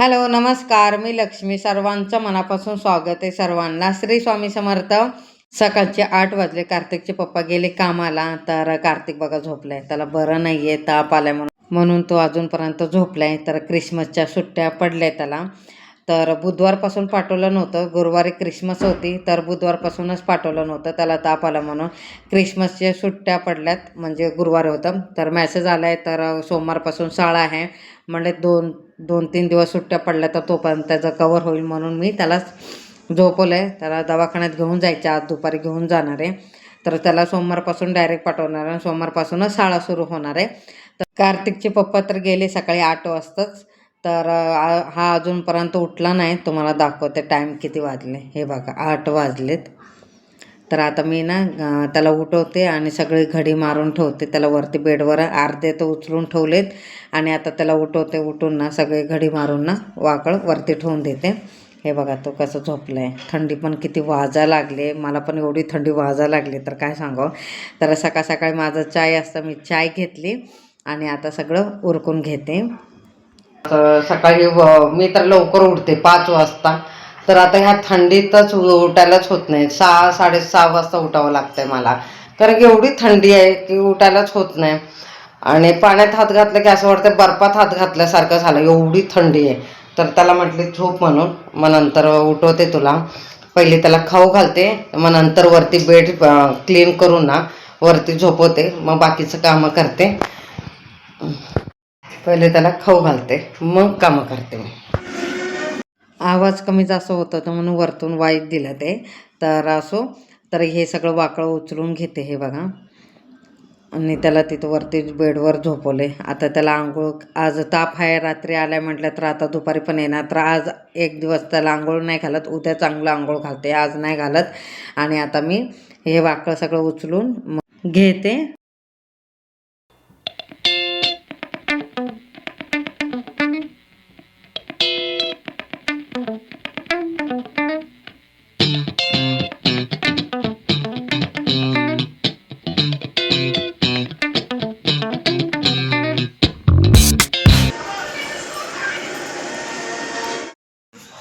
Hello नमस्कार. मी लक्ष्मी. सर्वांचं मनापासून स्वागत आहे सर्वांना. श्री स्वामी समर्थ. सकाळचे आठ वाजले. कार्तिकचे पप्पा गेले कामाला. तर कार्तिक बघा झोपलाय. त्याला बरं नाही आहे ताप आलाय म्हणून. म्हणून तो अजूनपर्यंत झोपलाय. तर क्रिसमसच्या सुट्ट्या पडल्या त्याला. तर बुधवारपासून पाठवलं नव्हतं. गुरुवारी क्रिसमस होती. तर बुधवारपासूनच पाठवलं नव्हतं. त्याला ताप आला म्हणून. क्रिसमसच्या सुट्ट्या पडल्यात. म्हणजे गुरुवार होतं. तर मॅसेज आला आहे तर सोमवारपासून शाळा आहे. म्हणजे दोन दोन तीन दिवस सुट्ट्या पडल्या तर तोपर्यंत त्याचं कवर होईल म्हणून मी त्याला झोपवलं आहे त्याला दवाखान्यात घेऊन जायचं आज दुपारी घेऊन जाणार आहे. तर त्याला सोमवारपासून डायरेक्ट पाठवणार आहे सोमवारपासूनच शाळा सुरू होणार आहे. तर कार्तिकचे पप्पा तर गेले सकाळी आठ वाजताच. तर हा अजूनपर्यंत उठला नाही. तुम्हाला दाखवते टाईम किती वाजले. हे बघा आठ वाजलेत. तर आता मी ना त्याला उठवते आणि सगळी घडी मारून ठेवते. त्याला वरती बेडवर अर्धे तर उचलून ठेवलेत आणि आता त्याला उठवते उठून ना सगळी घडी मारून ना वाकळ वरती ठेवून देते. हे बघा तो कसं झोपलं आहे थंडी पण किती वाजा लागली. मला पण एवढी थंडी वाजा लागली तर काय सांगावं? तर सकाळ सकाळी माझं चाय असतं मी चाय घेतली आणि आता सगळं उरकून घेते. तर सकाळी मी तर लवकर उठते पाच वाजता. तर आता ह्या थंडीतच उठायलाच होत नाही. सहा साडेसहा वाजता उठावं लागतंय मला. कारण की एवढी थंडी आहे की उठायलाच होत नाही. आणि पाण्यात हात घातलं की असं वाटतं बर्फात हात घातल्यासारखं झालं. एवढी थंडी आहे. तर त्याला म्हटले झोप म्हणून. मग नंतर उठवते तुला. पहिले त्याला खाऊ घालते. मग नंतर वरती बेड क्लीन करून ना वरती झोपवते. मग बाकीचं कामं करते. पहिले त्याला खाऊ घालते. मग कामं करते मी. आवाज कमी जास्त होत होता म्हणून वरतून वाईट दिलं ते. तर असो तर हे सगळं वाकळं उचलून घेते हे बघा. आणि त्याला तिथं वरती बेडवर झोपवले. आता त्याला आंघोळ आज ताप आहे रात्री आलाय म्हटलं तर आता दुपारी पण येणार. तर आज एक दिवस त्याला आंघोळ नाही घालत उद्या चांगलं आंघोळ घालते. आज नाही घालत. आणि आता मी हे वाकळं सगळं उचलून मग घेते.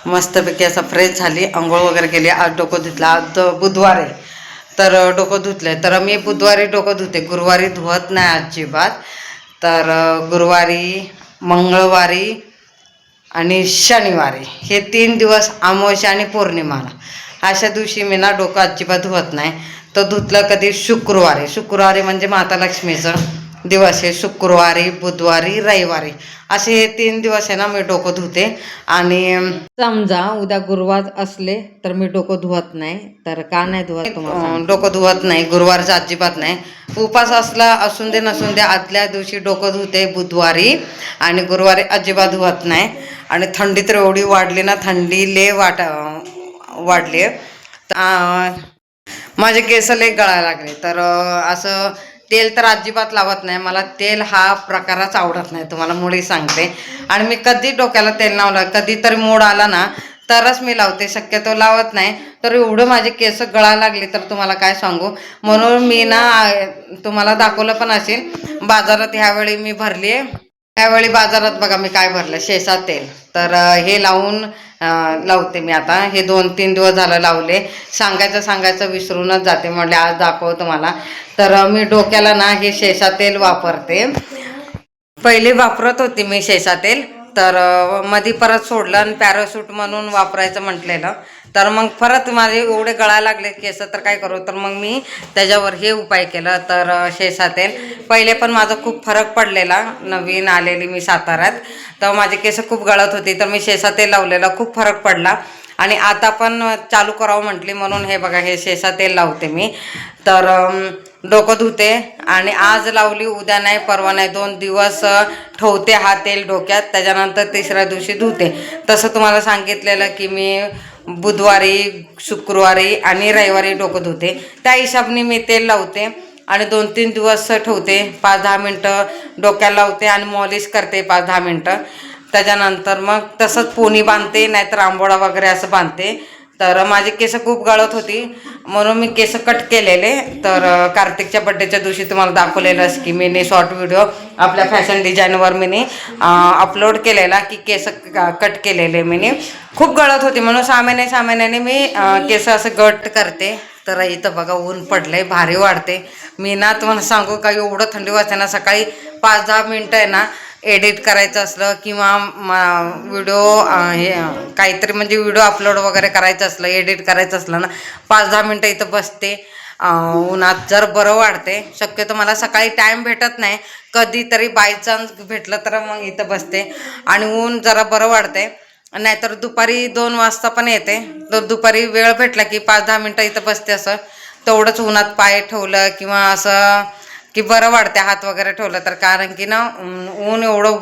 मस्तपैकी असं फ्रेश झाली आंघोळ वगैरे केली आज डोकं धुतलं आज बुधवार. आहे तर डोकं धुतलंय. तर मी बुधवारी डोकं धुते. गुरुवारी धुवत नाही अजिबात. तर गुरुवारी मंगळवारी आणि शनिवारी. हे तीन दिवस अमावस्या आणि पौर्णिमाला अशा दिवशी मी ना डोकं अजिबात धुवत नाही. तर धुतलं कधी? शुक्रवारी. शुक्रवारी म्हणजे माता लक्ष्मीचं. दिवस आहे शुक्रवारी बुधवारी रविवारी. असे हे तीन दिवस आहे ना मी डोकं धुते. आणि समजा उद्या गुरुवार असले तर मी डोकं धुवत नाही तर का नाही धुवत डोकं धुवत नाही गुरुवारचं अजिबात नाही. उपास असला असून दे नसून दे आदल्या दिवशी डोकं धुते बुधवारी आणि गुरुवारी अजिबात धुवत नाही. आणि थंडी तर एवढी वाढली ना थंडी ले वाट वाढली. माझे केस लय गळायला लागले. तर असं तेल तर अजिबात लावत नाही. मला तेल हा प्रकारच आवडत नाही. तुम्हाला मुळी सांगते. आणि मी कधी डोक्याला तेल लावलं कधी तरी मूड आला ना तरच मी लावते. शक्यतो लावत नाही. तर एवढं माझे केस गळा लागले तर तुम्हाला काय सांगू? म्हणून मी ना तुम्हाला दाखवलं पण असेल. बाजारात ह्यावेळी मी भरली आहे त्यावेळी बाजारात बघा मी काय भरलं शेसा तेल. तर हे लावून लावते मी आता. हे दोन तीन दिवस झालं लावले. सांगायचं सांगायचं विसरूनच जाते म्हणले आज दाखवतो मला तर मी डोक्याला ना हे शेसा तेल वापरते. पहिले वापरत होती मी शेसा तेल. तर मध्ये मधी परत सोडलं आणि पॅराशूट म्हणून वापरायचं म्हटलेलं. तर मग परत माझे एवढे गळायला लागले केस तर काय करू? तर मग मी त्याच्यावर हे उपाय केलं तर अं, तेल पहिले पण माझा खूप फरक पडलेला. नवीन आलेली मी साताऱ्यात. तर माझे केस खूप गळत होती तर मी शेसातेल लावलेलं. खूप फरक पडला. आणि आता पण चालू करावं म्हटली म्हणून हे बघा हे शेसा तेल लावते मी. तर डोकं धुते आणि आज लावली उद्या नाही परवा नाही दोन दिवस ठेवते हा तेल डोक्यात त्याच्यानंतर तिसऱ्या दिवशी धुते. तसं तुम्हाला सांगितलेलं की मी बुधवारी शुक्रवारी आणि रविवारी डोकं धुते. त्या हिशोबाने मी तेल लावते आणि दोन तीन दिवस ठेवते पाच दहा मिनटं डोक्याला लावते आणि मॉलिश करते पाच दहा मिनटं. त्याच्यानंतर मग तसंच पोनी बांधते नाहीतर आंबोळा वगैरे असं बांधते. तर माझे केस खूप गळत होती. म्हणून मी केस कट केलेले. तर कार्तिकच्या बड्डेच्या दिवशी तुम्हाला दाखवलेलंच की मी शॉर्ट व्हिडिओ आपल्या फॅशन डिझाईनवर मी अपलोड केलेला की केस कट केलेले मी खूप गळत होती. म्हणून सामान्य सामान्याने मी केस असं गट करते. तर इथं बघा ऊन पडलंय भारी वाढते. मी ना तुम्हाला सांगू का एवढं थंडी वाजते ना सकाळी पाच दहा मिनटं आहे ना एडिट करायचं असलं किंवा व्हिडिओ हे काहीतरी म्हणजे व्हिडिओ अपलोड वगैरे करायचं असलं एडिट करायचं असलं ना पाच दहा मिनटं इथं बसते. उन्हात जर बरं वाढते शक्यतो मला सकाळी टाईम भेटत नाही. कधीतरी बाय चान्स भेटलं तर मग इथं बसते. आणि ऊन जरा बरं वाढते. नाहीतर दुपारी दोन वाजता पण येते. तर दुपारी वेळ भेटला की पाच दहा मिनटं इथं बसते असं. तेवढंच उन्हात पाय ठेवलं किंवा असं की बरं वाटते हात वगैरे ठेवलं तर. कारण की ना ऊन एवढं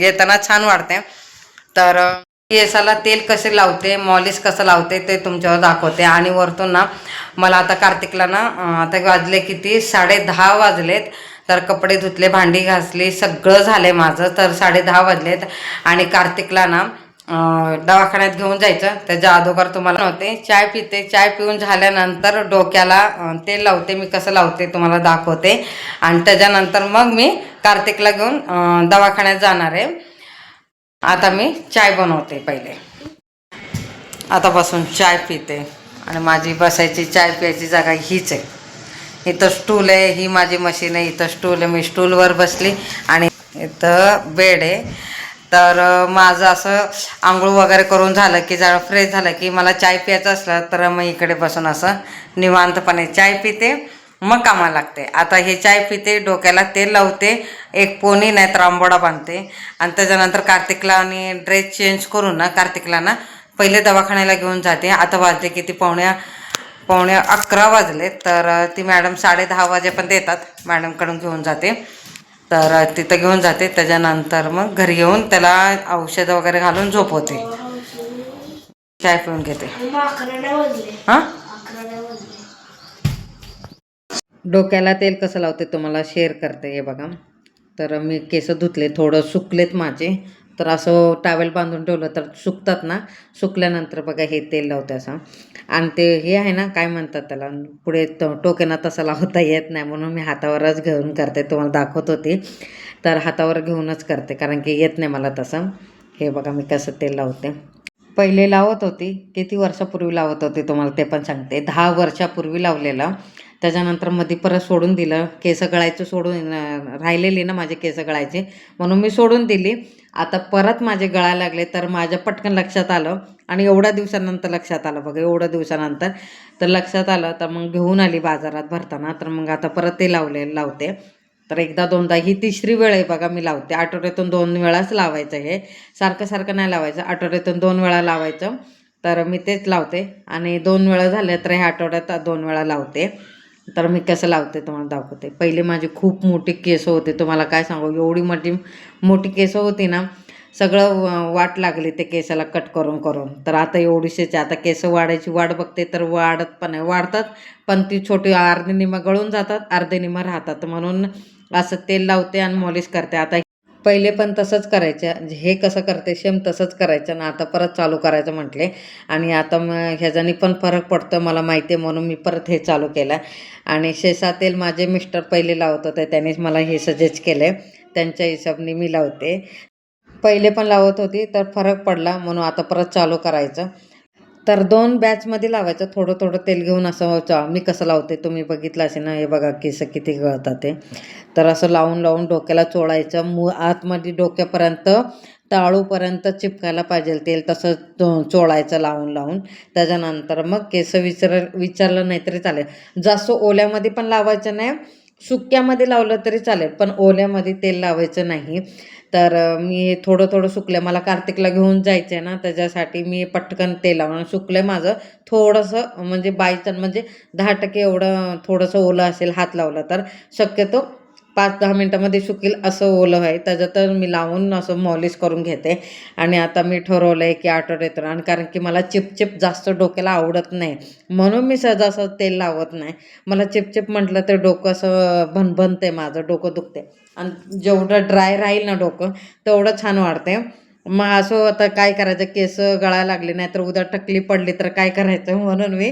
येताना छान वाढते तर केसाला तेल कसे लावते मॉलिश कसं लावते ते तुमच्यावर दाखवते. आणि वरतून ना मला आता कार्तिकला ना आता वाजले किती? साडे दहा वाजलेत. तर कपडे धुतले भांडी घासली सगळं झालंय माझं. तर साडे दहा वाजलेत. आणि कार्तिकला ना दवाखान्यात घेऊन जायचं. त्याच्या अगोदर तुम्हाला नव्हते. चाय पिते. चाय पिऊन झाल्यानंतर डोक्याला तेल लावते. मी कसं लावते तुम्हाला दाखवते. आणि त्याच्यानंतर मग मी कार्तिकला घेऊन दवाखान्यात जाणार आहे. आता मी चाय बनवते पहिले. आतापासून चाय पिते. आणि माझी बसायची चाय प्यायची जागा हीच आहे. इथं स्टूल आहे. ही माझी मशीन आहे. इथं स्टूल आहे. मी स्टूलवर बसली. आणि इथं बेड आहे. तर माझं असं आंघोळ वगैरे करून झालं की जरा फ्रेश झालं की मला चाय प्यायचं असलं तर मग इकडे बसून असं निवांतपणे चाय पिते. मग कामाला लागते. आता हे चाय पिते डोक्याला तेल लावते एक पोनी नाही तर आंबोडा बांधते. आणि त्याच्यानंतर कार्तिकला आणि ड्रेस चेंज करून ना कार्तिकला ना पहिले दवाखान्याला घेऊन जाते. आता वाजले किती? पाहुण्या पावणे अकरा वाजले. तर ती मॅडम साडे दहा वाजेपर्यंत येतात. मॅडमकडून घेऊन जाते. तर तिथं घेऊन जाते. त्याच्यानंतर मग घरी येऊन त्याला औषधं वगैरे घालून झोपवते. चाय पिऊन घेते. हां? डोक्याला तेल कसं लावते तुम्हाला शेअर करते हे बघा. तर मी केस धुतले थोडं सुकलेत माझे. तर असं टावेल बांधून ठेवलं तर सुकतात ना. सुकल्यानंतर बघा हे तेल लावते असं. आणि ते हे आहे ना काय म्हणतात त्याला पुढे तो टोक्यानं तसं लावता येत नाही म्हणून मी हातावरच घेऊन करते. तुम्हाला दाखवत होती. तर हातावर घेऊनच करते कारण की येत नाही मला तसं. हे बघा मी कसं तेल लावते. पहिले लावत होती किती वर्षापूर्वी लावत होती तुम्हाला ते पण सांगते. दहा वर्षापूर्वी लावलेलं. त्याच्यानंतरमध्ये परत सोडून दिलं. केस गळायचं सोडून राहिलेली ना माझे केस गळायचे. म्हणून मी सोडून दिली. आता परत माझे गळायला लागले तर माझ्या पटकन लक्षात आलं आणि एवढ्या दिवसानंतर लक्षात आलं. बघा एवढ्या दिवसानंतर तर लक्षात आलं तर मग घेऊन आली बाजारात भरताना. तर मग आता परत ते लावले लावते. तर एकदा दोनदा ही तिसरी वेळ आहे बघा मी लावते. आठवड्यातून दोन वेळाच लावायचं हे. सारखं सारखं नाही लावायचं. आठवड्यातून दोन वेळा लावायचं. तर मी तेच लावते. आणि दोन वेळा झाले तर ह्या आठवड्यात दोन वेळा लावते. तर मी कसं लावते तुम्हाला दाखवते. पहिले माझे खूप मोठी केस होते. तुम्हाला काय सांगू? एवढी मोठी मोठी केस होती ना सगळं व- वाट लागली ते केसाला कट करून करून. तर आता एवढीशेच आता केस वाढायची वाढ बघते तर वाढत पण आहे. वाढतात पण ती छोटी अर्धी निमा गळून जातात अर्धे निमा राहतात. म्हणून असं तेल लावते आणि मॉलिश करते. आता पहिले पण तसंच करायचं हे कसं करते सेम तसंच करायचं ना आता परत चालू करायचं म्हटले. आणि आता मग ह्याच्यानी पण फरक पडतो मला माहिती आहे म्हणून मी परत हे चालू केलं आणि शेसा तेल माझे मिस्टर पहिले लावत होते त्यांनीच मला हे सजेस्ट केले त्यांच्या हिशोबने मी लावते. पहिले पण लावत होती तर फरक पडला म्हणून आता परत चालू करायचं. तर दोन बॅचमध्ये लावायचं. थोडं थोडं तेल घेऊन असं चा- मी कसं लावते तुम्ही बघितलं असे ना हे बघा केस किती गळतात ते. तर असं लावून लावून डोक्याला चोळायचं. मू आतमध्ये डोक्यापर्यंत टाळूपर्यंत चिपकायला पाहिजे तेल तसं चोळायचं लावून लावून. त्याच्यानंतर मग केस विचार विचारलं नाही तरी चालेल. जास्त ओल्यामध्ये पण लावायचं नाही. सुक्यामध्ये लावलं तरी चालेल पण ओल्यामध्ये तेल लावायचं नाही. तर मी हे थोडं थोडं सुकलं. मला कार्तिकला घेऊन जायचं आहे ना त्याच्यासाठी मी पटकन तेल लावून सुकलं माझं. थोडंसं म्हणजे बायचान्स म्हणजे दहा टक्के एवढं थोडंसं ओलं असेल हात लावला तर शक्यतो पाच दहा मिनटामध्ये सुकेल असं ओलं आहे. त्याच्यात मी लावून असं मॉलिश करून घेते. आणि आता मी ठरवलं आहे की आठवड्यातून आणि कारण की मला चिपचिप जास्त डोक्याला आवडत नाही. म्हणून मी सहजासहज तेल लावत नाही. मला चिपचिप म्हटलं तर डोकं असं भनभनते माझं डोकं दुखते आणि जेवढं ड्राय राहील ना डोकं तेवढं छान वाढते मग असं आता काय करायचं? केस गळायला लागले नाही तर उद्या टकली पडली तर काय करायचं? म्हणून मी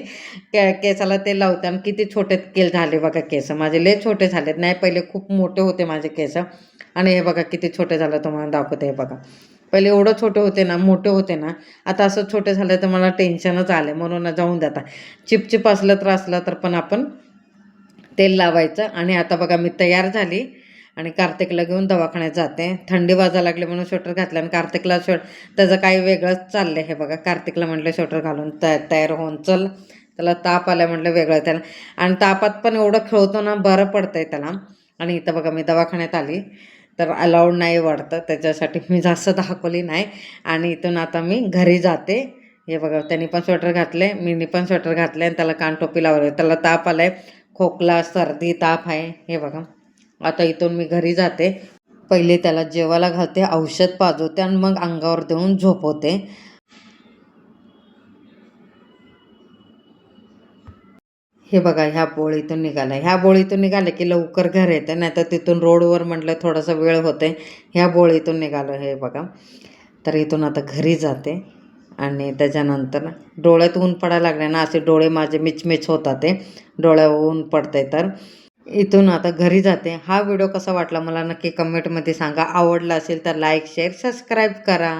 के केसाला ते लावते. आणि किती छोटे केल झाले बघा केस. माझे लय छोटे झालेत. नाही पहिले खूप मोठे होते माझे केस. आणि हे बघा किती छोटे झालं तुम्हाला दाखवते हे बघा. पहिले एवढं छोटे होते ना मोठे होते ना आता असं छोटे झाले तर मला टेन्शनच आलं म्हणून जाऊन देता चिपचिप असलं तर असलं तर पण आपण तेल लावायचं. आणि आता बघा मी तयार झाली. आणि कार्तिकला घेऊन दवाखान्यात जाते. थंडी वाजा लागली म्हणून स्वेटर घातलं आणि कार्तिकला स्वे त्याचं काही वेगळंच चाललं हे बघा. कार्तिकला म्हटलं स्वेटर घालून त तयार होऊन चल. त्याला ताप आला म्हटलं वेगळं त्याला. आणि तापात पण एवढं खेळतो ना बरं पडतंय त्याला. आणि इथं बघा मी दवाखान्यात आली. तर अलाउड नाही वाटतं त्याच्यासाठी मी जास्त दाखवली नाही. आणि इथून आता मी घरी जाते. हे बघा त्यांनी पण स्वेटर घातले मीनी पण स्वेटर घातले आणि त्याला कानटोपी लावले त्याला ताप आलाय. खोकला सर्दी ताप आहे. हे बघा. आता इथून मी घरी जाते. पहिले त्याला जेवायला घालते औषध पाजवते आणि मग अंगावर देऊन झोपवते. हे बघा ह्या बोळीतून निघालं ह्या बोळीतून निघाले की लवकर घर येते नाही तर तिथून रोडवर म्हटलं थोडासा वेळ होते. ह्या बोळीतून निघालं हे बघा. तर इथून आता घरी जाते आणि त्याच्यानंतर डोळ्यात ऊन पडायला लागले ना असे डोळे माझे मिचमिच होतात ते. डोळ्यावर ऊन पडते तर. इथून आता घरी जाते. हा व्हिडिओ कसा वाटला मला नक्की कमेंटमध्ये सांगा. आवडला असेल तर लाईक शेअर सबस्क्राईब करा.